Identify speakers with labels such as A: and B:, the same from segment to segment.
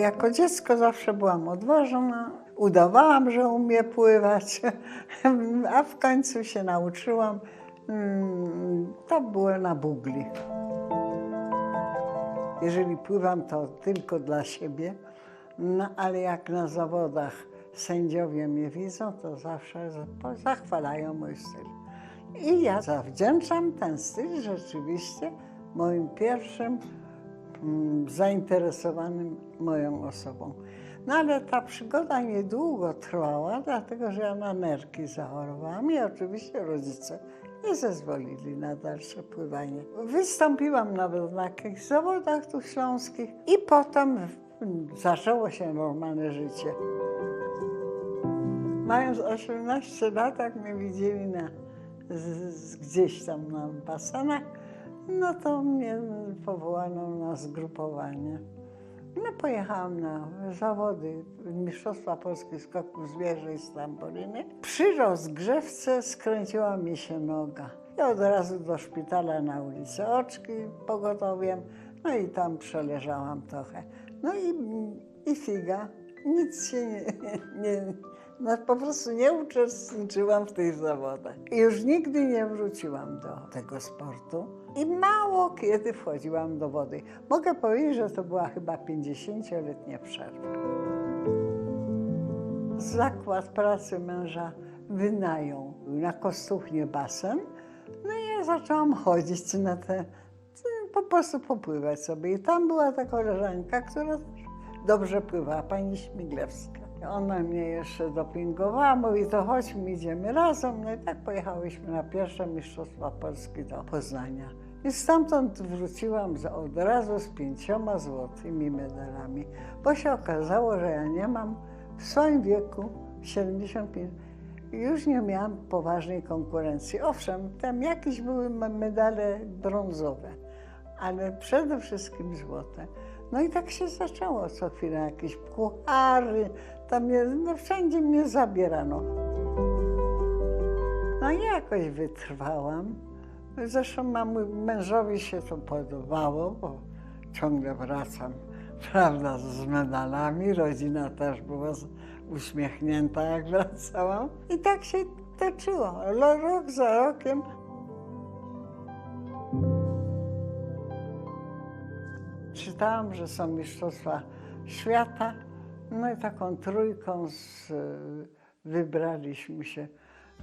A: Jako dziecko zawsze byłam odważna, udawałam, że umie pływać, a w końcu się nauczyłam. Mm, To było na bugli. Jeżeli pływam, to tylko dla siebie, no ale jak na zawodach sędziowie mnie widzą, to zawsze za- zachwalają mój styl. I ja zawdzięczam ten styl rzeczywiście moim pierwszym zainteresowanym moją osobą. No ale ta przygoda niedługo trwała, dlatego że ja na nerki zachorowałam i oczywiście rodzice nie zezwolili na dalsze pływanie. Wystąpiłam nawet na jakichś zawodach tu śląskich i potem mm, zaczęło się normalne życie. Mając 18 lat, jak mnie widzieli na, z, z, gdzieś tam na basenach, no to mnie powołano na zgrupowanie. No pojechałam na zawody Mistrzostwa Polskich Skoków z wieży i z trampoliny. Przy rozgrzewce skręciła mi się noga. I od razu do szpitala na ulicę Oczki pogotowiem, no i tam przeleżałam trochę. No i, i figa, nic się nie, nie, no po prostu nie uczestniczyłam w tych zawodach. I już nigdy nie wróciłam do tego sportu i mało kiedy wchodziłam do wody. Mogę powiedzieć, że to była chyba 50-letnia przerwa. Zakład pracy męża wynajął na Kostuchnie basen, no i ja zaczęłam chodzić na te, po prostu popływać sobie. I tam była ta koleżanka, która dobrze pływała, pani Śmiglewska. Ona mnie jeszcze dopingowała, mówi, to chodźmy, idziemy razem. No i tak pojechałyśmy na pierwsze Mistrzostwa Polski do Poznania. I stamtąd wróciłam od razu z pięcioma złotymi medalami, bo się okazało, że ja nie mam w swoim wieku 75 już nie miałam poważnej konkurencji. Owszem, tam jakieś były me- medale brązowe, ale przede wszystkim złote. No i tak się zaczęło co chwilę, jakieś puchary, tam mnie, no wszędzie mnie zabierano. No i jakoś wytrwałam. Zresztą mam, mężowi się to podobało, bo ciągle wracam, prawda, z medalami. Rodzina też była uśmiechnięta, jak wracałam. I tak się toczyło, rok za rokiem. Czytałam, że są Mistrzostwa Świata, no i taką trójką z, wybraliśmy się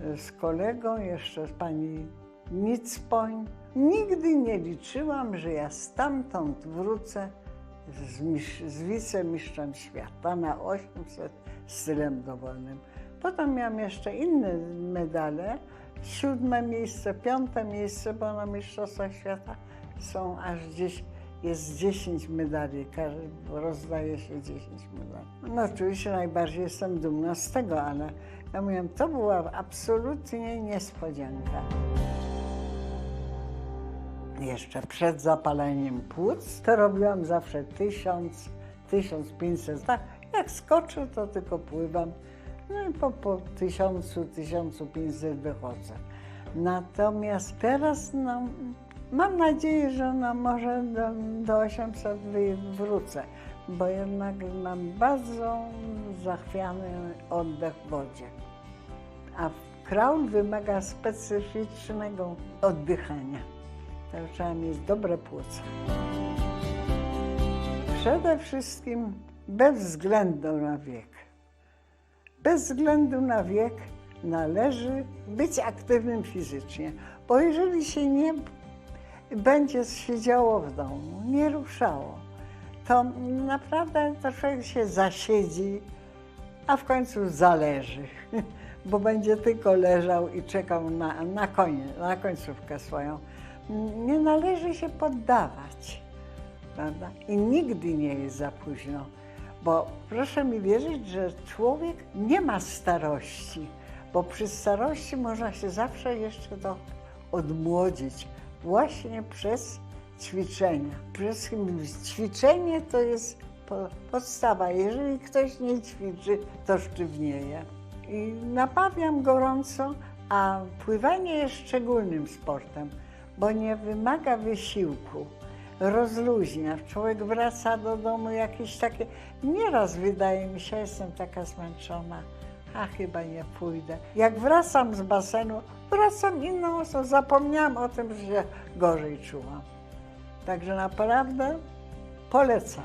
A: e, z kolegą, jeszcze z pani Nicpoń. Nigdy nie liczyłam, że ja stamtąd wrócę z, z wicemistrzem świata na 800 stylem dowolnym. Potem miałam jeszcze inne medale, siódme miejsce, piąte miejsce, bo na Mistrzostwach Świata są aż gdzieś, jest 10 medali, rozdaje się 10 medali. No oczywiście najbardziej jestem dumna z tego, ale ja mówię, to była absolutnie niespodzianka. Jeszcze przed zapaleniem płuc to robiłam zawsze 1000, 1500. Tak, jak skoczę, to tylko pływam. No i po, po 1000, 1500 wychodzę. Natomiast teraz no, mam nadzieję, że no, może do, do 800 wy- wrócę, bo jednak mam bardzo zachwiany oddech w wodzie. A kraul wymaga specyficznego oddychania. To trzeba mieć dobre płuca. Przede wszystkim bez względu na wiek. Bez względu na wiek należy być aktywnym fizycznie, bo jeżeli się nie będzie siedziało w domu, nie ruszało, to naprawdę to człowiek się zasiedzi, a w końcu zależy, bo będzie tylko leżał i czekał na, na koniec, na końcówkę swoją. Nie należy się poddawać, prawda? I nigdy nie jest za późno, bo proszę mi wierzyć, że człowiek nie ma starości, bo przy starości można się zawsze jeszcze to odmłodzić właśnie przez ćwiczenia. Wszystkim ćwiczenie to jest po- podstawa. Jeżeli ktoś nie ćwiczy, to sztywnieje. I napawiam gorąco, a pływanie jest szczególnym sportem, bo nie wymaga wysiłku. rozluźnia. Człowiek wraca do domu jakieś takie. Nieraz wydaje mi się, jestem taka zmęczona, a chyba nie pójdę. Jak wracam z basenu, wracam inną osobą. Zapomniałam o tym, że się gorzej czułam. Także naprawdę polecam.